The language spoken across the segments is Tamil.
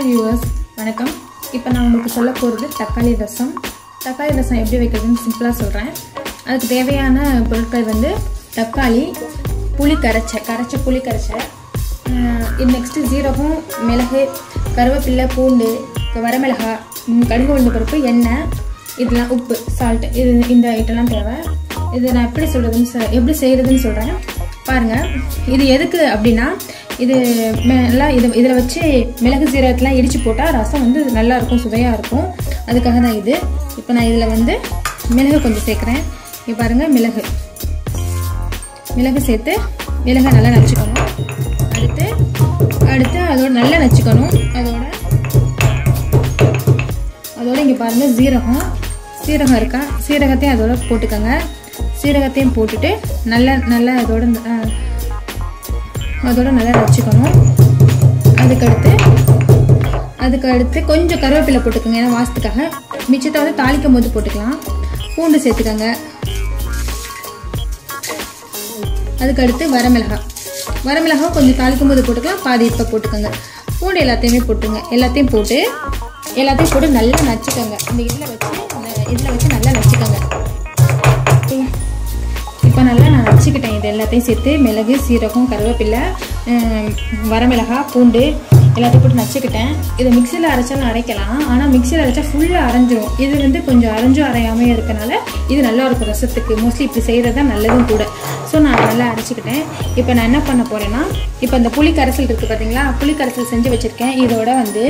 ஹாய் வியூவர்ஸ் வணக்கம். இப்போ நான் உங்களுக்கு சொல்ல போகிறது தக்காளி ரசம். தக்காளி ரசம் எப்படி வைக்கிறதுன்னு சிம்பிளாக சொல்கிறேன் அதுக்கு தேவையான பொருட்கள் வந்து தக்காளி புளி கரைச்ச கரைச்ச புளி கரைச்ச. இது நெக்ஸ்ட்டு ஜீரகம் மிளகு கருவேப்பில்லை பூண்டு வரமிளகாய் கடுகு உளுந்து பருப்பு எண்ணெய் இதெல்லாம் உப்பு சால்ட் இது இந்த ஐட்டம்லாம் தேவை. இது நான் எப்படி சொல்கிறதுன்னு எப்படி செய்கிறதுன்னு சொல்கிறேன் பாருங்கள் இது எதுக்கு அப்படின்னா இது மெ- நல்லா இது இதில் வச்சு மிளகு சீரகத்தெலாம் இடித்து போட்டால் ரசம் வந்து நல்லாயிருக்கும் சுவையாக இருக்கும் அதுக்காக தான் இது. இப்போ நான் இதில் வந்து மிளகு கொஞ்சம் சேர்க்குறேன். இப்போ பாருங்கள் மிளகு. மிளகு சேர்த்து மிளகை நல்லா நச்சுக்கணும் அடுத்து அடுத்து அதோட நல்லா நச்சுக்கணும் அதோட அதோட இங்கே பாருங்கள் சீரகம். சீரகம் இருக்கா? சீரகத்தையும் அதோட போட்டுக்கோங்க. சீரகத்தையும் போட்டுட்டு நல்லா நல்லா அதோட அதோட நல்லா வச்சுக்கணும் அதுக்கடுத்து அதுக்கடுத்து கொஞ்சம் கருவேப்பிலை போட்டுக்கோங்க. ஏன்னா வாசத்துக்காக. மிச்சத்தை வந்து தாளிக்கும் போது போட்டுக்கலாம். பூண்டு சேர்த்துக்கோங்க. அதுக்கடுத்து வரமிளகாய். வரமிளகாய் கொஞ்சம் தாளிக்கும் போது போட்டுக்கலாம். பாதி இப்போ போட்டுக்கோங்க. பூண்டு எல்லாத்தையுமே போட்டுங்க. எல்லாத்தையும் போட்டு எல்லாத்தையும் போட்டு நல்லா நச்சுக்கோங்க. இந்த இதில் வச்சு இதில் வச்சு நல்லா நச்சுக்கோங்க. எல்லாத்தையும் சேர்த்து மிளகு சீரகம் கருவேப்பிலை வரமிளகாய் பூண்டு எல்லாத்தையும் போட்டு நச்சுக்கிட்டேன். இதை மிக்சியில் அரைச்சாலும் அரைக்கலாம். ஆனால் மிக்சியில் அரைச்சா ஃபுல்லாக அரைஞ்சிரும். இது வந்து கொஞ்சம் அரைஞ்சும் அரையாமே இருக்கனால இது நல்லா இருக்கும் ரசத்துக்கு. மோஸ்ட்லி இப்படி செய்கிறது தான் நல்லதும் கூட. ஸோ நான் நல்லா அரைச்சிக்கிட்டேன். இப்போ நான் என்ன பண்ண போகிறேன்னா இப்போ இந்த புளி கரைசல் இருக்குது பார்த்தீங்களா புளி கரைசல் செஞ்சு வச்சுருக்கேன். இதோட வந்து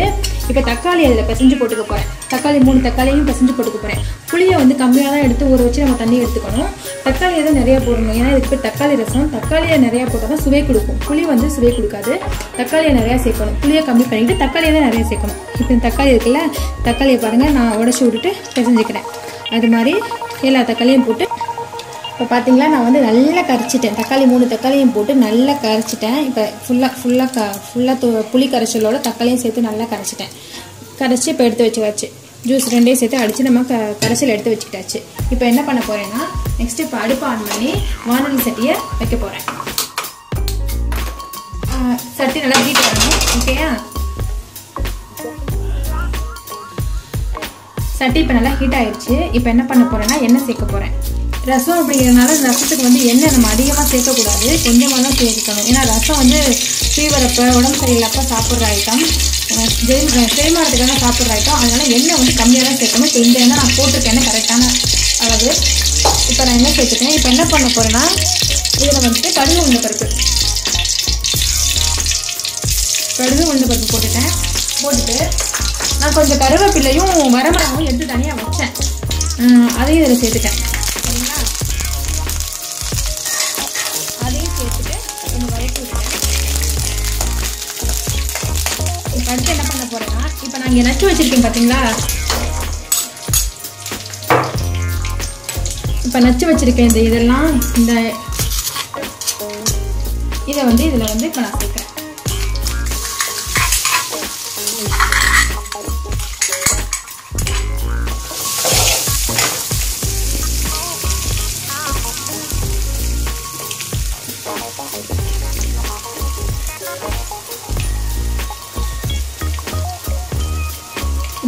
இப்போ தக்காளி அதில் பிசைஞ்சு போட்டுக்க போகிறேன் தக்காளி மூணு தக்காளியும் பிசைஞ்சு போட்டுக்க போகிறேன் புளியை வந்து கம்மியாக தான் எடுத்து ஊற வச்சு நம்ம தண்ணி எடுத்துக்கணும். தக்காளியை தான் நிறையா போடணும். ஏன்னா இதுக்கு தக்காளி ரசம். தக்காளியை நிறையா போட்டால் தான் சுவை கொடுக்கும். புளி வந்து சுவை கொடுக்காது. தக்காளியை நிறையா சேர்க்கணும். புளியை கம்மி பண்ணிட்டு தக்காளியை தான் நிறைய சேர்க்கணும். இப்போ இந்த தக்காளி இருக்குல்ல தக்காளியை பாருங்கள் நான் உடச்சி விட்டுட்டு பிசைஞ்சிக்கிறேன். அது மாதிரி எல்லா தக்காளியும் போட்டு இப்போ பார்த்தீங்களா நான் வந்து நல்லா கரைச்சிட்டேன். தக்காளி மூணு தக்காளியும் போட்டு நல்லா கரைச்சிட்டேன். இப்போ ஃபுல்லாக ஃபுல்லாக க ஃபுல்லாக புளி கரைச்சலோட தக்காளியும் சேர்த்து நல்லா கரைச்சிட்டேன். கரைச்சி இப்போ எடுத்து வச்சுக்காச்சு ஜூஸ் ரெண்டையும் சேர்த்து அடித்து நம்ம க கரைச்சல் எடுத்து வச்சுக்கிட்டாச்சு. இப்போ என்ன பண்ண போகிறேன்னா நெக்ஸ்ட்டு இப்போ அடுப்பு ஆன் பண்ணி வானொலி சட்டியை வைக்க போகிறேன் சட்டி நல்லா ஹீட் வரணும் ஓகேயா? சட்டி இப்போ நல்லா ஹீட் ஆயிடுச்சு இப்போ என்ன பண்ண போகிறேன்னா எண்ணெய் சேர்க்க போகிறேன் ரசம் அப்படிங்கிறதுனால ரசத்துக்கு வந்து எண்ணெய் நம்ம அதிகமாக சேர்க்கக்கூடாது. கொஞ்சமாக தான் சேர்க்கணும் ஏன்னா ரசம் வந்து ஃபீவரப்போ உடம்பு சரியில்லப்போ சாப்பிட்ற ஐட்டம் செரிமானத்துக்காக சாப்பிட்ற ஐட்டம் அதனால் எண்ணெய் வந்து கம்மியாக தான் சேர்க்கணும். இப்போ இந்த எண்ணெய் நான் போட்டிருக்கேன். கரெக்டான அளவு? இப்போ நான் எண்ணெய் சேர்த்துட்டேன்? இப்போ என்ன பண்ண போகிறேன்னா இதில் வந்துட்டு கடுகு உளுந்த பருப்பு. கடுகு உளுந்து பருப்பு போட்டுட்டேன். போட்டுட்டு நான் கொஞ்சம் கருவேப்பிலையும் வரமிளகாவும் எடுத்து தனியாக வச்சேன். அதையும் இதில் சேர்த்துட்டேன். சரிங்களா? அதையும் சேர்த்துட்டு கொஞ்சம் வதக்கி விட்டுட்டேன். இப்போ அடுத்து என்ன பண்ண போகிறேன்னா இப்போ நான் இங்கே நச்சு வச்சுருக்கேன் பார்த்தீங்களா இப்போ நச்சு வச்சுருக்கேன் இந்த இதெல்லாம் இந்த இதை வந்து இதில் வந்து இப்போ நான் சேர்க்குறேன்.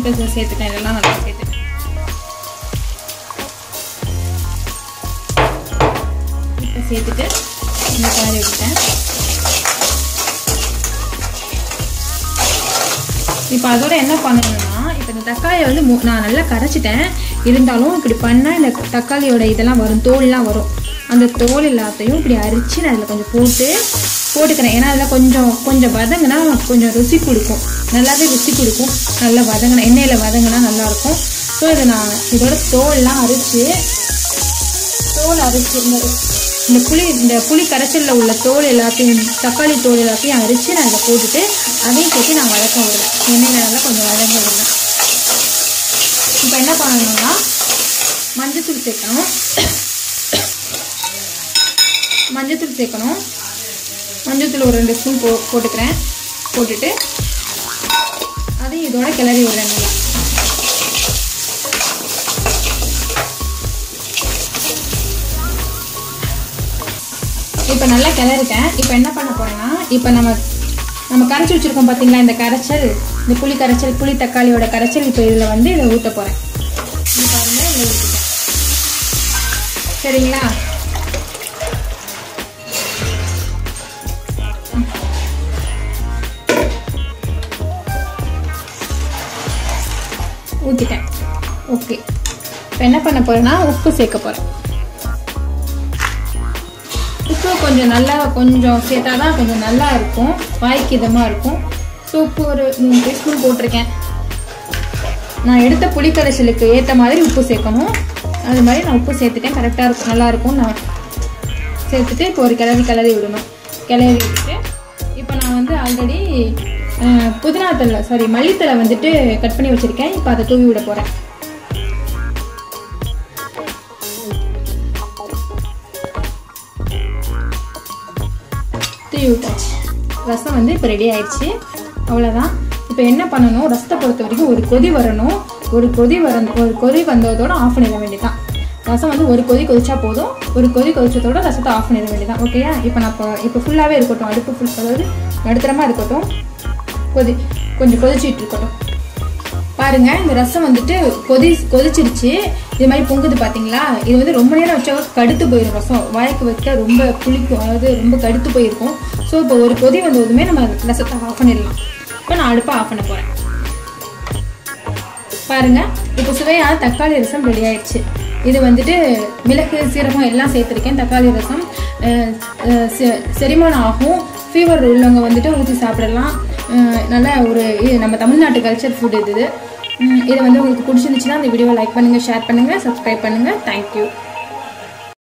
சில்லி இதை சேர்த்துட்டேன் இதெல்லாம் நல்லா சேர்த்துட்டேன் இப்போ சேர்த்துட்டு இந்த காரி விட்டேன் இப்போ அதோட என்ன பண்ணணும்னா இப்போ இந்த தக்காளியை வந்து மு- நான் நல்லா கரைச்சிட்டேன். இருந்தாலும் இப்படி பண்ணால் இந்த தக்காளியோட இதெல்லாம் வரும் தோல்லாம் வரும். அந்த தோல் எல்லாத்தையும் இப்படி அரிச்சு நான் அதில் கொஞ்சம் போட்டு போட்டுக்கிறேன். ஏன்னா அதில் கொஞ்சம் கொஞ்சம் வதங்கினா கொஞ்சம் ருசி கொடுக்கும். நல்லாவே ருசி கொடுக்கும். நல்லா வதங்கினா எண்ணெயில் வதங்கினா நல்லாயிருக்கும். ஸோ இதை நான் இதோட தோல்லாம் அரிச்சு தோல் அரிச்சு இந்த இந்த புளி இந்த புளி கரைச்சலில் உள்ள தோல் எல்லாத்தையும் தக்காளி தோல் எல்லாத்தையும் அரித்து நான் இதை போட்டுட்டு அதையும் சேர்த்து நான் வதக்க விடுவேன் எண்ணெயில் நல்லா கொஞ்சம் வதங்க விடுவேன் இப்போ என்ன பண்ணணும்னா மஞ்சத்தூள் சேர்க்கணும். மஞ்சத்தூள் சேர்க்கணும். மஞ்சத்தூள் ஒரு ரெண்டு ஸ்பூன் போ போட்டுக்கிறேன். போட்டுட்டு அதையும் இதோட கிளறி விடுறேன் நல்லா. இப்போ நல்லா கிளறிட்டேன். இப்போ என்ன பண்ண போகிறேன்னா இப்போ நம்ம நம்ம கரைச்சி வச்சிருக்கோம் பார்த்தீங்களா இந்த கரைச்சல் இந்த புளி கரைச்சல் புளி தக்காளியோட கரைச்சல் இப்போ இதில் வந்து இதை ஊற்ற போகிறேன் பாருங்கள் இதில் ஊற்றிட்டேன் சரிங்களா? ஓகே. இப்போ என்ன பண்ண போகிறேன்னா உப்பு சேர்க்க போகிறேன் உப்பு கொஞ்சம் நல்லா கொஞ்சம் சேர்த்தா தான் கொஞ்சம் நல்லா இருக்கும். வாய்க்கு இதமாக இருக்கும். ஸோ உப்பு ஒரு மூணு டீஸ்பூன் போட்டிருக்கேன். நான் எடுத்த புளிக்கரைசலுக்கு ஏற்ற மாதிரி உப்பு சேர்க்கணும். அது மாதிரி நான் உப்பு சேர்த்துட்டேன். கரெக்டாக இருக்கும் நல்லாயிருக்கும் நான் சேர்த்துட்டு இப்போ ஒரு கிளறி கிளறி விடணும். கிளறி விட்டுட்டு இப்போ நான் வந்து ஆல்ரெடி புதினா தலை சாரி மல்லித்தலை வந்துட்டு கட் பண்ணி வச்சுருக்கேன். இப்போ அதை தூவி விட போகிறேன் தூவி விட்டாச்சு ரசம் வந்து இப்போ ரெடி ஆயிடுச்சு. அவ்வளோதான் இப்போ என்ன பண்ணணும்? ரசத்தை பொறுத்த வரைக்கும் ஒரு கொதி வரணும். ஒரு கொதி வர ஒரு கொதி வந்ததோட ஆஃப் பண்ணிட வேண்டியதான் ரசம் வந்து ஒரு கொதி கொதிச்சா போதும். ஒரு கொதி கொதிச்சதோட ரசத்தை ஆஃப் பண்ணிட வேண்டியதான் ஓகேயா இப்போ நான் இப்போ இப்போ ஃபுல்லாகவே இருக்கட்டும். அடுப்பு ஃபுல் அதாவது நடுத்தரமாக இருக்கட்டும். கொதி கொஞ்சம் கொதிச்சிட்டு இருக்கட்டும். பாருங்கள் இந்த ரசம் வந்துட்டு கொதி கொதிச்சிருச்சு. இது மாதிரி பொங்குது பார்த்தீங்களா இது வந்து ரொம்ப நேரம் வச்சா கடுத்து போயிடும் ரசம். வாய்க்கு வைக்க ரொம்ப புளிக்கும். அதாவது ரொம்ப கடுத்து போயிருக்கும். ஸோ இப்போ ஒரு கொதி வந்ததுமே நம்ம ரசத்தை ஆஃப் பண்ணிடலாம். இப்போ நான் அடுப்பை ஆஃப் பண்ண போகிறேன் பாருங்கள் இப்போ சுவையான தக்காளி ரசம் ரெடி ஆயிடுச்சு. இது வந்துட்டு மிளகு சீரகம் எல்லாம் சேர்த்துருக்கேன். தக்காளி ரசம் செ- செரிமானம் ஆகும். ஃபீவர் உள்ளவங்க வந்துட்டு ஊற்றி சாப்பிடலாம். நல்ல ஒரு இது நம்ம தமிழ்நாட்டு கல்ச்சர் ஃபுட் இது இது. வந்து உங்களுக்கு பிடிச்சிருந்துச்சுன்னா இந்த வீடியோவை லைக் பண்ணுங்கள் ஷேர் பண்ணுங்கள் சப்ஸ்கிரைப் பண்ணுங்கள் தேங்க்யூ